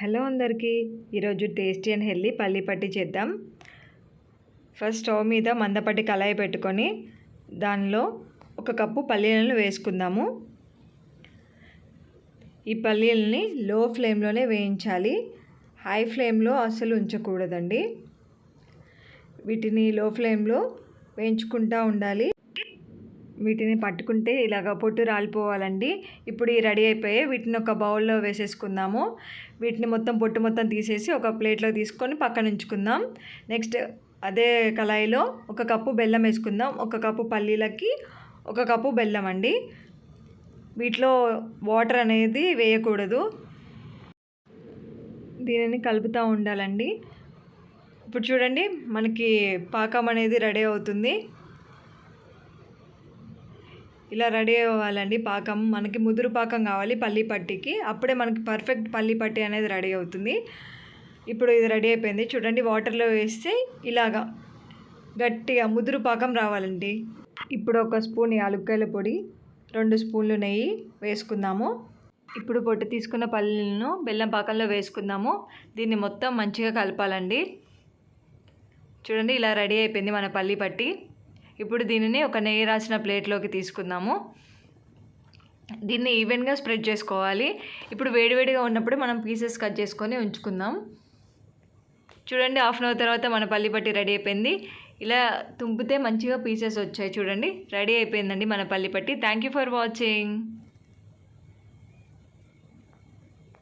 Hello అందరికీ. ఈరోజు tasty and healthy pallipatti చేద్దాం. ఫస్ట్ స్టవ్ మీద మందపట్టి కళాయి పెట్టుకొని దానిలో ఒక కప్పు పల్లీలను వేసుకుందాము. ఈ పల్లీలని లో ఫ్లేమ్లోనే వేయించాలి. హై ఫ్లేమ్లో అస్సలు ఉంచకూడదండి. వీటిని లో ఫ్లేమ్లో వేయించుకుంటూ ఉండాలి. వీటిని పట్టుకుంటే ఇలాగ పొట్టు రాలిపోవాలండి. ఇప్పుడు ఈ రెడీ అయిపోయాయి. వీటిని ఒక బౌల్లో వేసేసుకుందాము. వీటిని మొత్తం పొట్టు మొత్తం తీసేసి ఒక ప్లేట్లో తీసుకొని పక్కన ఉంచుకుందాం. నెక్స్ట్ అదే కళాయిలో ఒక కప్పు బెల్లం వేసుకుందాం. ఒక కప్పు పల్లీలకి ఒక కప్పు బెల్లం అండి. వీటిలో వాటర్ అనేది వేయకూడదు. దీనిని కలుపుతూ ఉండాలండి. ఇప్పుడు చూడండి మనకి పాకం అనేది రెడీ అవుతుంది. ఇలా రెడీ అవ్వాలండి పాకం. మనకి ముదురు పాకం కావాలి పల్లి పట్టికి. అప్పుడే మనకి పర్ఫెక్ట్ పల్లి పట్టి అనేది రెడీ అవుతుంది. ఇప్పుడు ఇది రెడీ అయిపోయింది. చూడండి వాటర్లో వేస్తే ఇలాగా గట్టిగా ముదురు పాకం రావాలండి. ఇప్పుడు ఒక స్పూన్ యాలుక్కాయల పొడి రెండు స్పూన్లు నెయ్యి వేసుకుందాము. ఇప్పుడు పొట్టు తీసుకున్న పల్లీలను బెల్లం పాకంలో వేసుకుందాము. దీన్ని మొత్తం మంచిగా కలపాలండి. చూడండి ఇలా రెడీ అయిపోయింది మన పల్లి పట్టి. ఇప్పుడు దీనిని ఒక నెయ్యి రాసిన ప్లేట్లోకి తీసుకుందాము. దీన్ని ఈవెన్గా స్ప్రెడ్ చేసుకోవాలి. ఇప్పుడు వేడివేడిగా ఉన్నప్పుడు మనం పీసెస్ కట్ చేసుకొని ఉంచుకుందాం. చూడండి హాఫ్ అన్ అవర్ తర్వాత మన పల్లి పట్టి రెడీ అయిపోయింది. ఇలా తుంపితే మంచిగా పీసెస్ వచ్చాయి చూడండి. రెడీ అయిపోయిందండి మన పల్లి పట్టి. Thank you for watching.